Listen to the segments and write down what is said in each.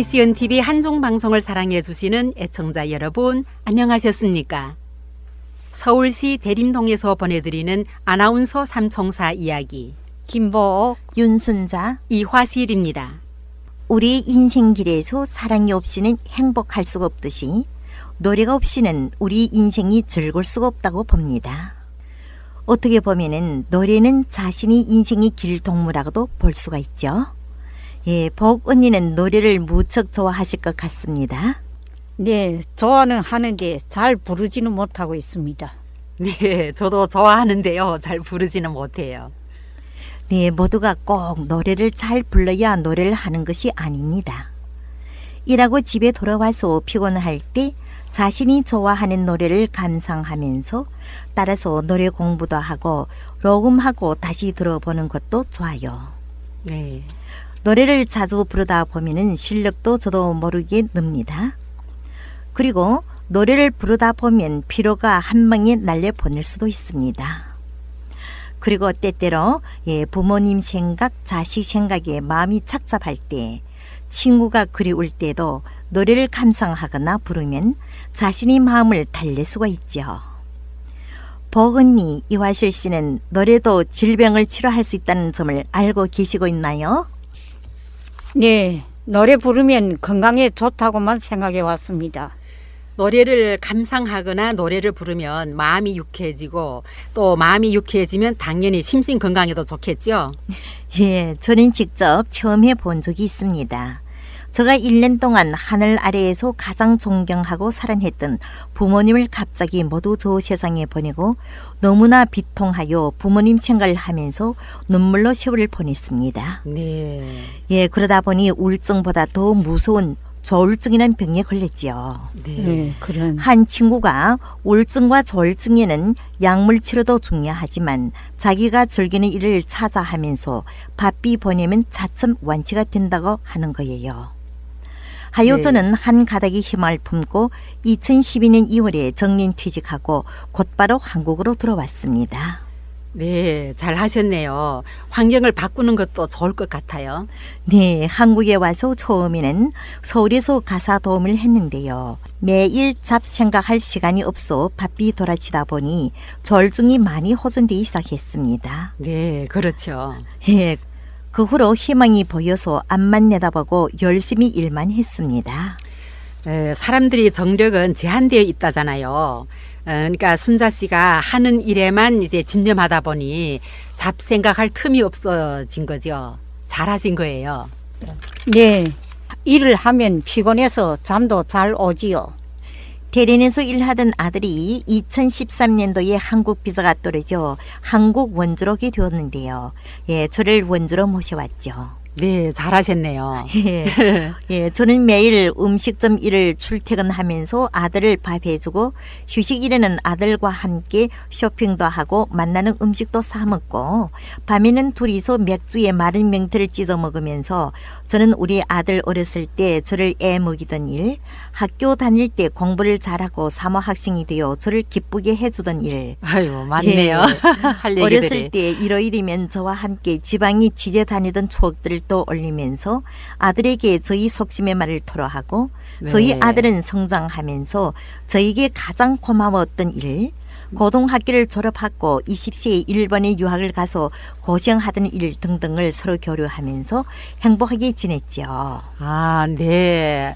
KCN TV 한종 방송을 사랑해 주시는 애청자 여러분 안녕하셨습니까? 서울시 대림동에서 보내드리는 아나운서 삼총사 이야기 김보옥, 윤순자, 이화실입니다. 우리 인생길에서 사랑이 없이는 행복할 수가 없듯이 노래가 없이는 우리 인생이 즐거울 수가 없다고 봅니다. 어떻게 보면은 노래는 자신이 인생의 길 동무라고도 볼 수가 있죠. 예, 복 언니는 노래를 무척 좋아하실 것 같습니다. 네, 좋아는 하는데 잘 부르지는 못하고 있습니다. 네, 저도 좋아하는데요. 잘 부르지는 못해요. 네, 모두가 꼭 노래를 잘 불러야 노래를 하는 것이 아닙니다. 일하고 집에 돌아와서 피곤할 때 자신이 좋아하는 노래를 감상하면서 따라서 노래 공부도 하고 녹음하고 다시 들어보는 것도 좋아요. 네. 노래를 자주 부르다 보면은 실력도 저도 모르게 늡니다. 그리고 노래를 부르다 보면 피로가 한 방에 날려 보낼 수도 있습니다. 그리고 때때로 예, 부모님 생각, 자식 생각에 마음이 착잡할 때, 친구가 그리울 때도 노래를 감상하거나 부르면 자신의 마음을 달랠 수가 있죠. 버언니 이화실 씨는 노래도 질병을 치료할 수 있다는 점을 알고 계시고 있나요? 네, 노래 부르면 건강에 좋다고만 생각해 왔습니다. 노래를 감상하거나 노래를 부르면 마음이 유쾌해지고 또 마음이 유쾌해지면 당연히 심신 건강에도 좋겠죠. 예, 저는 직접 처음 해본 적이 있습니다. 제가 1년 동안 하늘 아래에서 가장 존경하고 사랑했던 부모님을 갑자기 모두 저 세상에 보내고 너무나 비통하여 부모님 생각을 하면서 눈물로 세월을 보냈습니다. 네. 예, 그러다 보니 우울증보다 더 무서운 조울증이라는 병에 걸렸지요. 네. 네, 그런 한 친구가 우울증과 조울증에는 약물 치료도 중요하지만 자기가 즐기는 일을 찾아 하면서 바삐 보내면 차츰 완치가 된다고 하는 거예요. 하여 네. 저는 한 가닥의 희망을 품고 2012년 2월에 정년 퇴직하고 곧바로 한국으로 돌아왔습니다. 네, 잘 하셨네요. 환경을 바꾸는 것도 좋을 것 같아요. 네, 한국에 와서 처음에는 서울에서 가사 도움을 했는데요. 매일 잡생각할 시간이 없어 바삐 돌아치다 보니 절중이 많이 호전되기 시작했습니다. 네, 그렇죠. 예, 그 후로 희망이 보여서 앞만 내다보고 열심히 일만 했습니다. 에, 사람들이 정력은 제한되어 있다잖아요. 어, 그러니까 순자 씨가 하는 일에만 이제 집념하다 보니 잡생각할 틈이 없어진 거죠. 잘하신 거예요. 네, 일을 하면 피곤해서 잠도 잘 오지요. 대리인에서 일하던 아들이 2013년도에 한국 비자가 떨어져 한국 원주로게 되었는데요. 예, 저를 원주로 모셔왔죠. 네, 잘하셨네요. 예, 예, 저는 매일 음식점 일을 출퇴근하면서 아들을 밥 해주고 휴식일에는 아들과 함께 쇼핑도 하고 만나는 음식도 사 먹고 밤에는 둘이서 맥주에 마른 명태를 찢어 먹으면서 저는 우리 아들 어렸을 때 저를 애 먹이던 일, 학교 다닐 때 공부를 잘하고 사모 학생이 되어 저를 기쁘게 해주던 일, 아유, 맞네요. 할 얘기들이. 어렸을 때 일요일이면 저와 함께 지방이 취재 다니던 추억들을 또 올리면서 아들에게 저희 속심의 말을 토로하고 저희 네. 아들은 성장하면서 저에게 가장 고마웠던 일 고등학교를 졸업하고 20세에 일본에 유학을 가서 고생하던 일 등등을 서로 교류하면서 행복하게 지냈죠. 아, 네.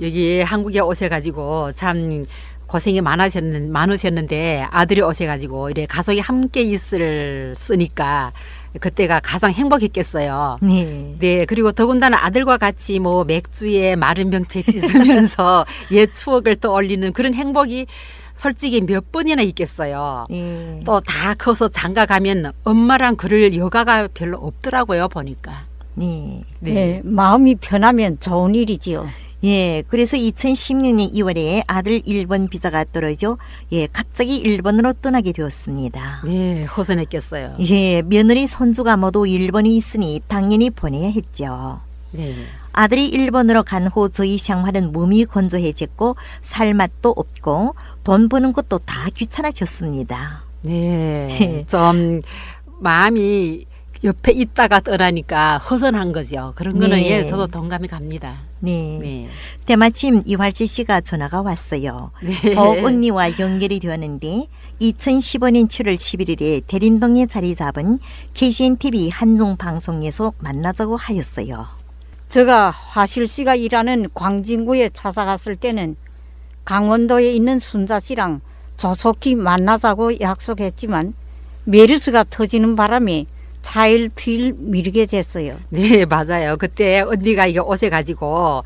여기 한국에 오셔가지고 참 고생이 많으셨는, 많으셨는데 아들이 오셔가지고 이래 가족이 함께 있을 쓰니까 그때가 가장 행복했겠어요. 네. 네, 그리고 더군다나 아들과 같이 뭐 맥주에 마른 병태 찢으면서 옛 추억을 떠올리는 그런 행복이 솔직히 몇 번이나 있겠어요. 네. 또다 커서 장가 가면 엄마랑 그럴 여가가 별로 없더라고요, 보니까. 네. 네. 마음이 편하면 좋은 일이지요. 예, 그래서 2016년 2월에 아들 일본 비자가 떨어져 예, 갑자기 일본으로 떠나게 되었습니다. 네, 허전했겠어요. 예, 며느리 손주가 모두 일본에 있으니 당연히 보내야 했죠. 네. 아들이 일본으로 간 후 저희 생활은 몸이 건조해졌고 살 맛도 없고 돈 버는 것도 다 귀찮아졌습니다. 네. 좀 마음이 옆에 있다가 떠나니까 허전한 거죠. 그런 거는 네. 예, 저도 동감이 갑니다. 네. 네. 때마침 이활지 씨가 전화가 왔어요. 네. 복 언니와 연결이 되었는데 2015년 7월 11일에 대림동에 자리 잡은 KCN TV 한종 방송에서 만나자고 하였어요. 제가 화실 씨가 일하는 광진구에 찾아갔을 때는 강원도에 있는 순자 씨랑 조속히 만나자고 약속했지만 메르스가 터지는 바람에 차일피일 미루게 됐어요. 네, 맞아요. 그때 언니가 이게 옷에 가지고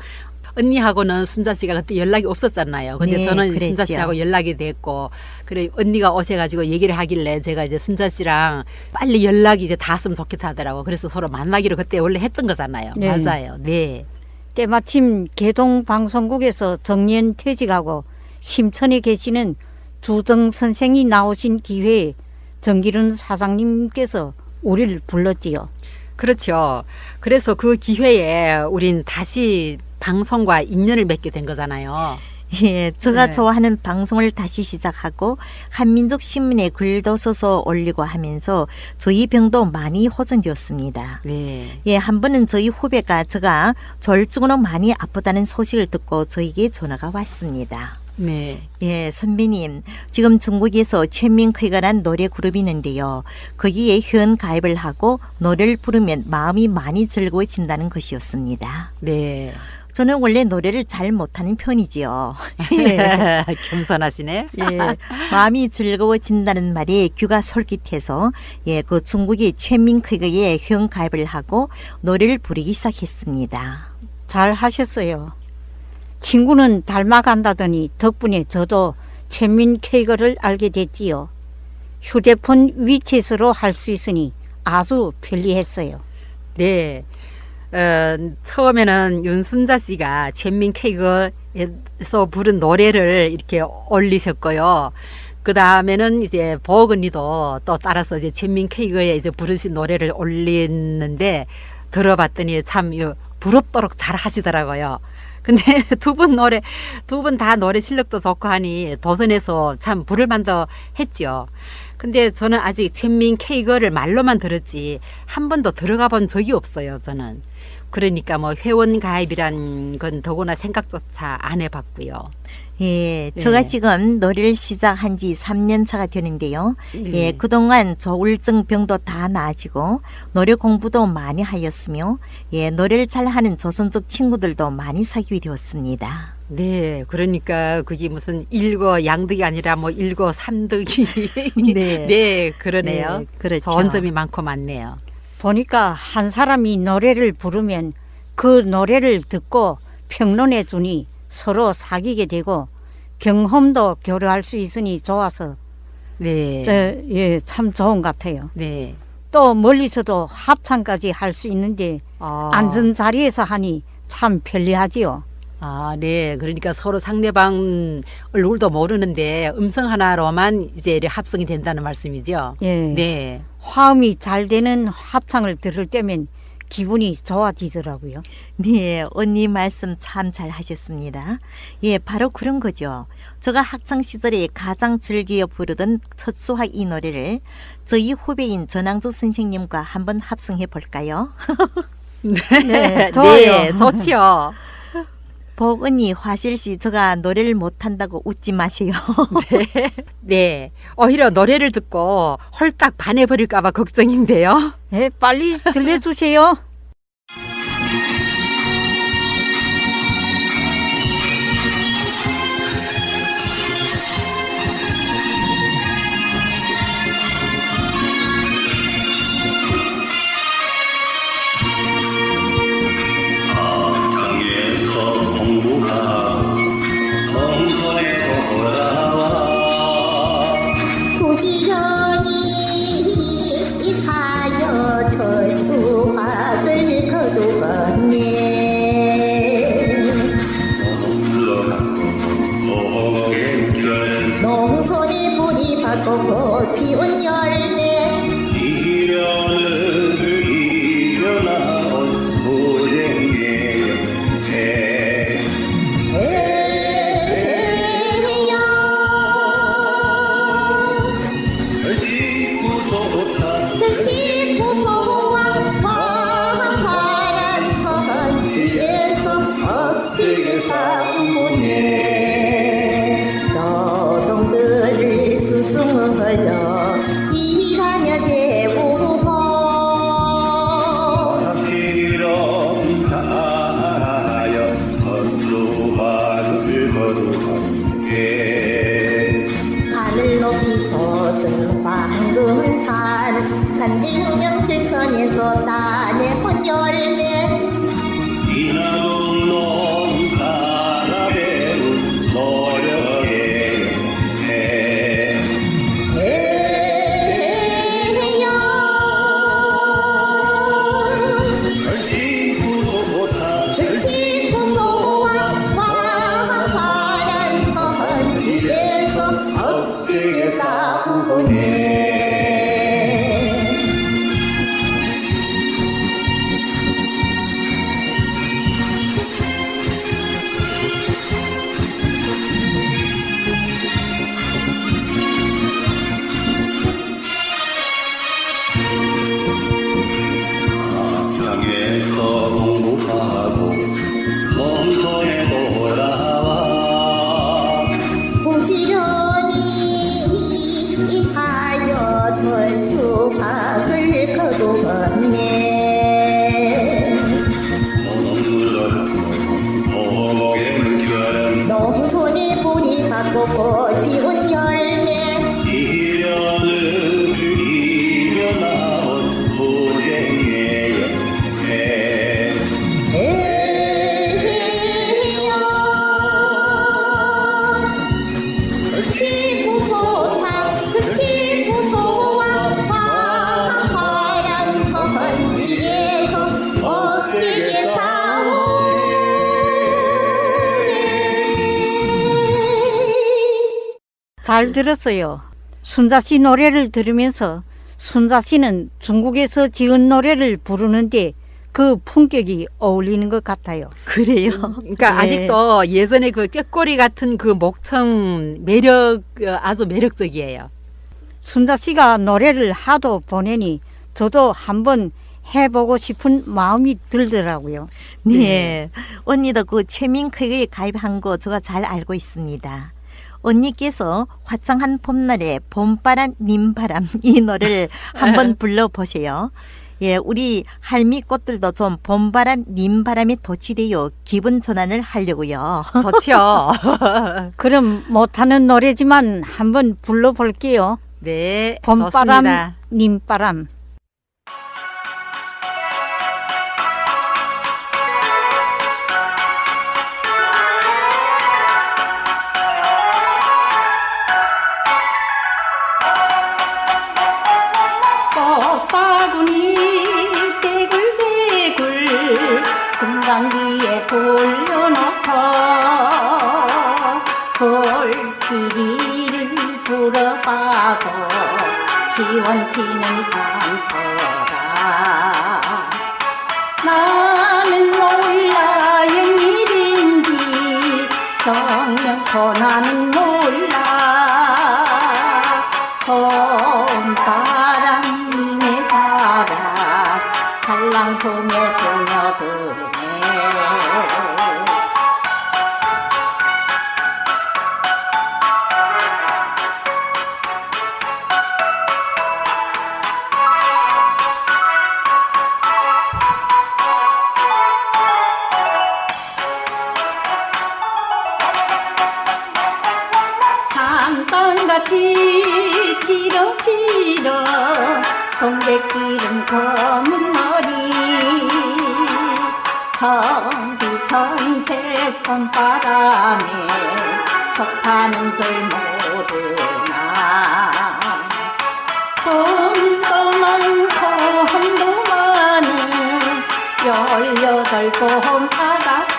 언니하고는 순자 씨가 그때 연락이 없었잖아요. 근데 네, 저는 그랬죠. 순자 씨하고 연락이 됐고 그래 언니가 옷에 가지고 얘기를 하길래 제가 이제 순자 씨랑 빨리 연락이 이제 닿았으면 좋겠다 하더라고. 그래서 서로 만나기로 그때 원래 했던 거잖아요. 네. 맞아요. 네. 때마침 개동 방송국에서 정년 퇴직하고 심천에 계시는 주정 선생이 나오신 기회에 정기른 사장님께서 우리를 불렀지요. 그렇죠. 그래서 그 기회에 우린 다시 방송과 인연을 맺게 된 거잖아요. 예, 제가 네. 좋아하는 방송을 다시 시작하고 한민족 신문에 글도 써서 올리고 하면서 저희 병도 많이 호전되었습니다. 네. 예, 한 번은 저희 후배가 제가 절증으로 많이 아프다는 소식을 듣고 저에게 전화가 왔습니다. 네. 예, 선배님. 지금 중국에서 최민크이가란 노래 그룹이 있는데요. 거기에 회원 가입을 하고 노래를 부르면 마음이 많이 즐거워진다는 것이었습니다. 네. 저는 원래 노래를 잘 못하는 편이지요. 예. 겸손하시네. 예, 마음이 즐거워진다는 말에 귀가 솔깃해서 예, 그 중국의 최민크이가에 회원 가입을 하고 노래를 부르기 시작했습니다. 잘 하셨어요. 친구는 닮아간다더니 덕분에 저도 최민 케이크를 알게 됐지요. 휴대폰 위챗으로 할 수 있으니 아주 편리했어요. 네. 어, 처음에는 윤순자 씨가 최민 케이크에서 부른 노래를 이렇게 올리셨고요. 그 다음에는 이제 버그니도 또 따라서 이제 최민 케이크에 이제 부르신 노래를 올리는데 들어봤더니 참 부럽도록 잘 하시더라고요. 근데 두 분 노래, 두 분 다 노래 실력도 좋고 하니 도선에서 참 부를만도 했죠. 근데 저는 아직全民 케이크를 말로만 들었지 한 번도 들어가 본 적이 없어요, 저는. 그러니까 뭐 회원 가입이란 건 더구나 생각조차 안 해봤고요. 예, 제가 네. 지금 노래를 시작한 지 3년 차가 되는데요. 네. 예, 그동안 저울증 병도 다 나아지고 노래 공부도 많이 하였으며 예, 노래를 잘하는 조선족 친구들도 많이 사귀게 되었습니다. 네, 그러니까 그게 무슨 일거 양득이 아니라 뭐 일거 삼득이 네. 네, 그러네요. 네, 그렇죠. 좋은 점이 많고 많네요. 보니까 한 사람이 노래를 부르면 그 노래를 듣고 평론해 주니 서로 사귀게 되고 경험도 교류할 수 있으니 좋아서 네, 저, 예, 참 좋은 것 같아요. 네. 또 멀리서도 합창까지 할 수 있는데 어, 앉은 자리에서 하니 참 편리하지요. 아, 네. 그러니까 서로 상대방 얼굴도 모르는데 음성 하나로만 이제 합성이 된다는 말씀이죠. 예. 네. 화음이 잘 되는 합창을 들을 때면 기분이 좋아지더라고요. 네, 언니 말씀 참 잘 하셨습니다. 예, 바로 그런 거죠. 제가 학창 시절에 가장 즐겨 부르던 첫 수학 이 노래를 저희 후배인 전항조 선생님과 한번 합성해 볼까요? 네, 네, 좋지요. 복 언니 화실 씨 제가 노래를 못 한다고 웃지 마세요. 네. 오히려 노래를 듣고 홀딱 반해버릴까봐 걱정인데요. 예, 빨리 들려주세요. 받고 피운 열매 잘 들었어요. 순자 씨 노래를 들으면서 순자 씨는 중국에서 지은 노래를 부르는데 그 품격이 어울리는 것 같아요. 그래요. 그러니까 네. 아직도 예전에 그 꾀꼬리 같은 그 목청 매력 어, 아주 매력적이에요. 순자 씨가 노래를 하도 보내니 저도 한번 해보고 싶은 마음이 들더라고요. 네. 언니도 그 최민크에 가입한 거 제가 잘 알고 있습니다. 언니께서 화창한 봄날에 봄바람 님바람 이 노래를 한번 불러보세요. 예, 우리 할미 꽃들도 좀 봄바람 님바람에 도취되어 기분 전환을 하려고요. 좋죠. 그럼 못하는 노래지만 한번 불러볼게요. 네, 봄바람, 좋습니다. 님바람. 금강기에 돌려놓고 돌기리를 불어가고 시원치는 않더라. 나는 몰라 웬일인지 정명코 나 지렁지렁 동백기름 검은 머리. 천지천색 봄바람에 속하는 줄 모르나. 꿈도 많고 한도 많은 열여덟 봄 아가씨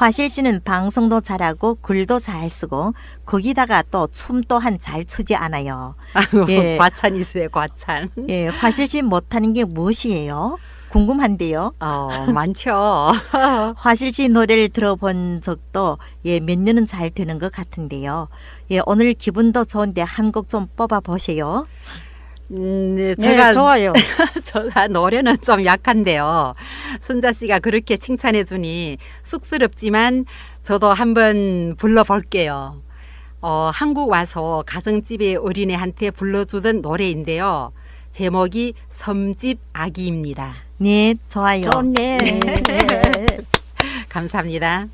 화실 씨는 방송도 잘하고 글도 잘 쓰고 거기다가 또 춤 또한 잘 추지 않아요. 아이고, 예. 과찬 있어요, 과찬. 예, 화실 씨 못하는 게 무엇이에요? 궁금한데요. 어, 많죠. 화실 씨 노래를 들어본 적도 예, 몇 년은 잘 되는 것 같은데요. 예, 오늘 기분도 좋은데 한 곡 좀 뽑아 보세요. 음, 네, 네, 제가 좋아요. 제가 노래는 좀 약한데요. 순자 씨가 그렇게 칭찬해 주니 쑥스럽지만 저도 한번 불러볼게요. 어, 한국 와서 가정집의 어린애한테 불러주던 노래인데요. 제목이 섬집 아기입니다. 네, 좋아요. 좋네. 감사합니다.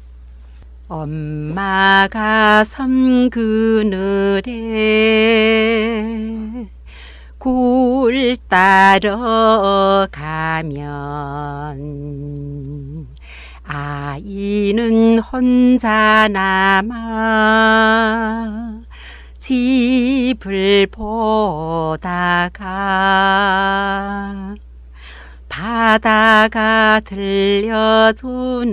엄마가 섬 그늘에 굴 따러 가면 아이는 혼자 남아 집을 보다가 바다가 들려주는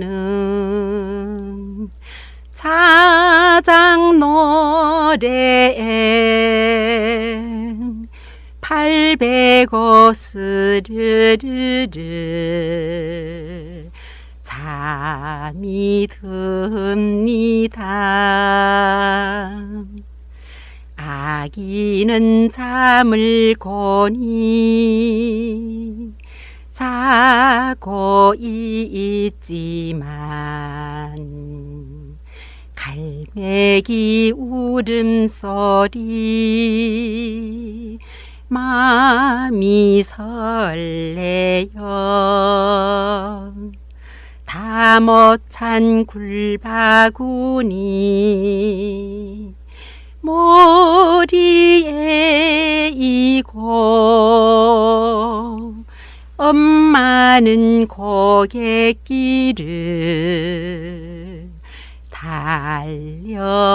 자장 노래에 팔베고 스르르르 잠이 듭니다. 아기는 잠을 고니 자고 있지만 갈매기 울음소리 마음이 설레요 다 못 찬 굴바구니 머리에 이고 엄마는 고갯길을 달려옵니다.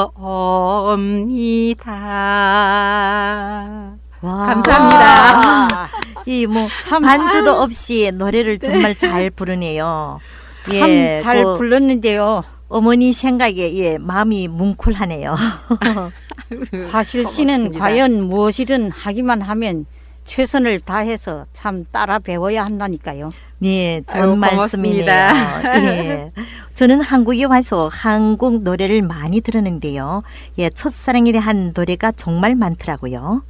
와. 감사합니다. 이뭐 참- 반주도 없이 노래를 정말 잘 부르네요. 참잘 그 불렀는데요. 어머니 생각에 예 마음이 뭉클하네요. 화실 씨는. 과연 무엇이든 하기만 하면 최선을 다해서 참 따라 배워야 한다니까요. 네, 좋은. 고맙습니다. 예. 저는 한국에 와서 한국 노래를 많이 들었는데요. 예, 첫사랑에 대한 노래가 정말 많더라고요.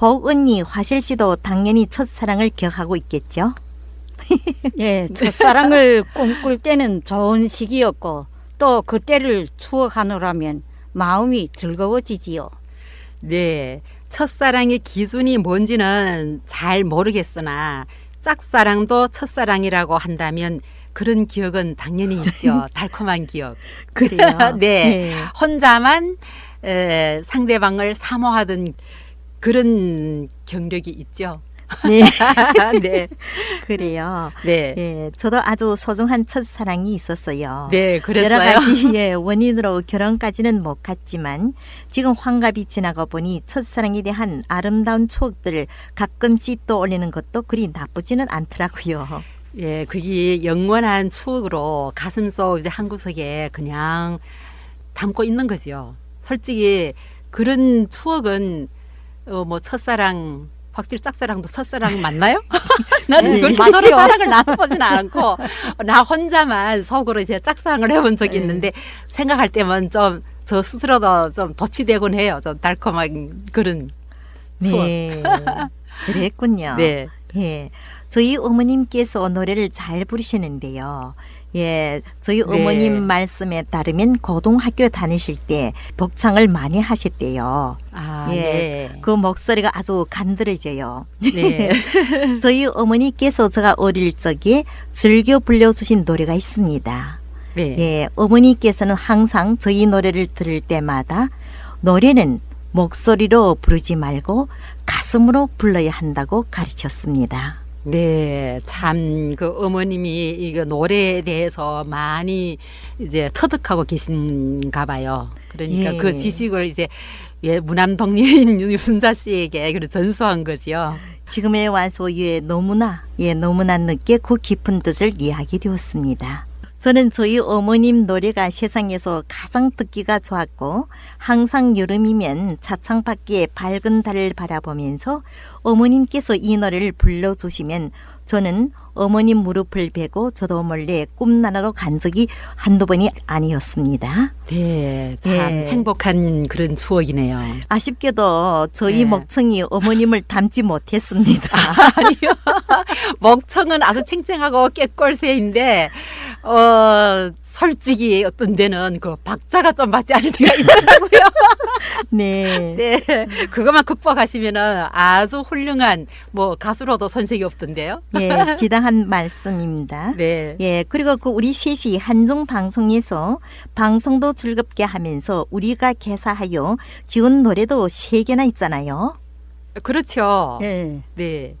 복 언니, 화실 씨도 당연히 첫사랑을 기억하고 있겠죠? 예, 첫사랑을 꿈꿀 때는 좋은 시기였고 또 그때를 추억하노라면 마음이 즐거워지지요. 네. 첫사랑의 기준이 뭔지는 잘 모르겠으나 짝사랑도 첫사랑이라고 한다면 그런 기억은 당연히 있죠. 달콤한 기억. 그래요. 네. 예. 혼자만 에, 상대방을 사모하던 그런 경력이 있죠. 네, 네. 그래요. 네. 예, 저도 아주 소중한 첫사랑이 있었어요. 네, 여러 그랬어요. 가지 예, 원인으로 결혼까지는 못 갔지만 지금 환갑이 지나가 보니 첫사랑에 대한 아름다운 추억들을 가끔씩 떠올리는 것도 그리 나쁘지는 않더라고요. 예, 그게 영원한 추억으로 가슴속 이제 한 구석에 그냥 담고 있는 거죠. 솔직히 그런 추억은 어, 뭐 첫사랑 확실히 짝사랑도 첫사랑 맞나요? 나는 네, 그렇게. 서로 사랑을 나눠보지는 않고 나 혼자만 속으로 이제 짝사랑을 해본 적이 네. 있는데 생각할 때면 좀저 스스로도 좀 도취되곤 해요. 좀 달콤한 그런 추억. 네, 그랬군요. 네. 예, 저희 어머님께서 노래를 잘 부르시는데요. 예, 저희 네. 어머님 말씀에 따르면 고등학교 다니실 때 독창을 많이 하셨대요. 아, 예, 네. 그 목소리가 아주 간드러져요. 네. 저희 어머니께서 제가 어릴 적에 즐겨 불려주신 노래가 있습니다. 네. 예, 어머니께서는 항상 저희 노래를 들을 때마다 노래는 목소리로 부르지 말고 가슴으로 불러야 한다고 가르쳤습니다. 네, 참 그 어머님이 이거 노래에 대해서 많이 이제 터득하고 계신가 봐요. 그러니까 예. 그 지식을 이제 예, 무남동리인 유순자 씨에게 그 전수한 거지요. 지금에 와서 예 너무나 예 너무나 늦게 그 깊은 뜻을 이해하게 되었습니다. 저는 저희 어머님 노래가 세상에서 가장 듣기가 좋았고 항상 여름이면 차창 밖에 밝은 달을 바라보면서 어머님께서 이 노래를 불러주시면 저는 어머님 무릎을 베고 저도 몰래 꿈나라로 간 적이 한두 번이 아니었습니다. 네, 참 예. 행복한 그런 추억이네요. 아쉽게도 저희 네. 목청이 어머님을 닮지 못했습니다. 아 니요. 먹청은 아주 챙챙하고 깨꼴새인데 어 솔직히 어떤 데는 그 박자가 좀 맞지 않을 때가 있더라고요. 네. 네, 그것만 극복하시면은 아주 훌륭한 뭐 가수로도 손색이 없던데요. 예, 지 당한 말씀입니다. 네, 예, 그리고 그 우리 셋이 한중 방송에서 방송도 즐겁게 하면서 우리가 개사하여 지은 노래도 세 개나 있잖아요. 그렇죠. 예. 네,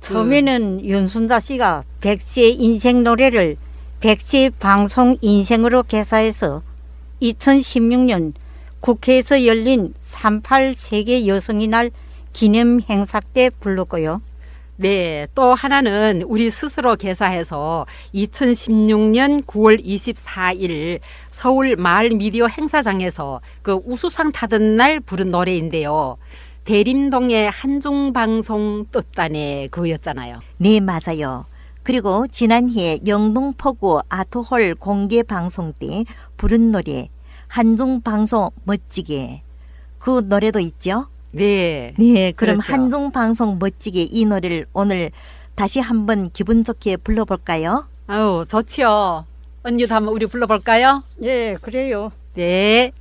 처음에는 윤순자 씨가 백세 인생 노래를 백세 방송 인생으로 개사해서 2016년 국회에서 열린 38 세계 여성의 날 기념 행사 때 불렀고요. 네. 또 하나는 우리 스스로 개사해서 2016년 9월 24일 서울 마을 미디어 행사장에서 그 우수상 타던 날 부른 노래인데요. 대림동의 한중방송 뜻단의 그였잖아요. 네, 맞아요. 그리고 지난해 영동포구 아트홀 공개 방송 때 부른 노래 한중 방송 멋지게 그 노래도 있죠? 네. 네, 그럼 그렇죠. 한중 방송 멋지게 이 노래를 오늘 다시 한번 기분 좋게 불러볼까요? 아우, 좋지요. 언니도 한번 우리 불러볼까요? 예, 그래요. 네.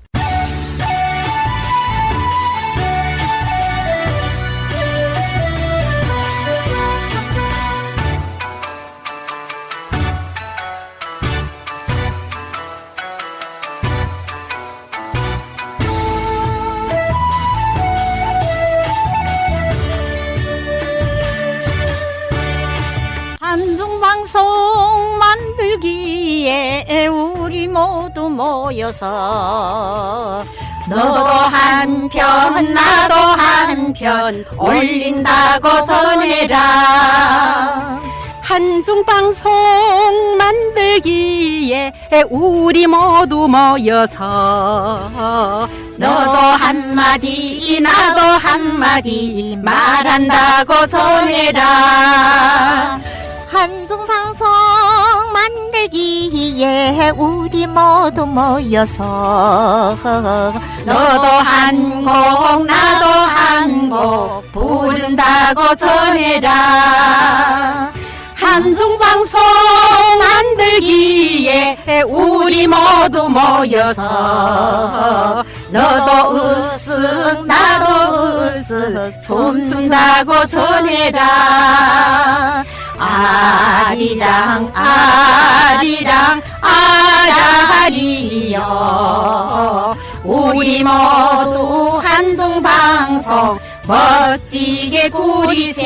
모두 모여서 너도 한편 나도 한편 올린다고 전해라. 한중방송 만들기에 우리 모두 모여서 너도 한마디 나도 한마디 말한다고 전해라. 한중 방송 만들기에 우리 모두 모여서. 너도 한곡 나도 한곡 부른다고 전해라. 한중방송 만들기에 우리 모두 모여서. 너도 으쓱 나도 으쓱 춤춘다고 전해라 아리랑 아리랑 아라리여. 우리 모두 한중방송 멋지게 구리세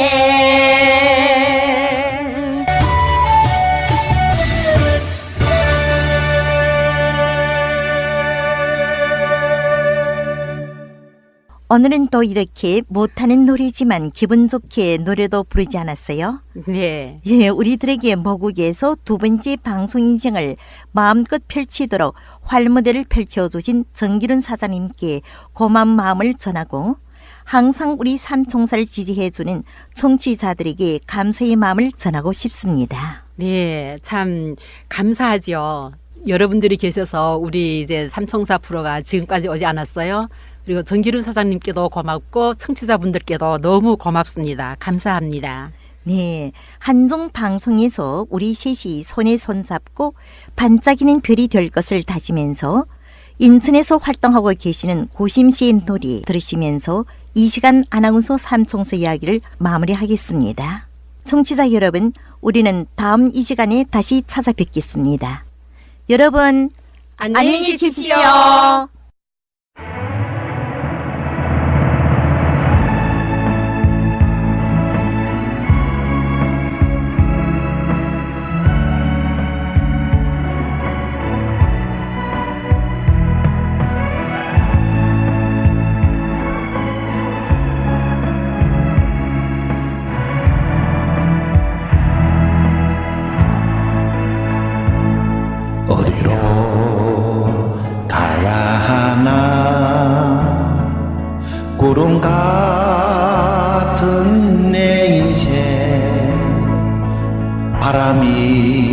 오늘은 또 이렇게 못하는 노래지만 기분 좋게 노래도 부르지 않았어요? 네 예, 우리들에게 모국에서 두 번째 방송 인생을 마음껏 펼치도록 활무대를 펼쳐주신 정기룬 사장님께 고마운 마음을 전하고 항상 우리 삼총사를 지지해주는 청취자들에게 감사의 마음을 전하고 싶습니다. 네, 참 감사하지요. 여러분들이 계셔서 우리 이제 삼총사 프로가 지금까지 오지 않았어요. 그리고 정기룬 사장님께도 고맙고 청취자분들께도 너무 고맙습니다. 감사합니다. 네, 한종 방송에서 우리 셋이 손에 손잡고 반짝이는 별이 될 것을 다지면서 인천에서 활동하고 계시는 고심 씨의 놀이 들으시면서 이 시간 아나운서 삼총사 이야기를 마무리하겠습니다. 청취자 여러분, 우리는 다음 이 시간에 다시 찾아뵙겠습니다. 여러분, 안녕히 계십시오. 바람이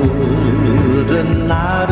golden light.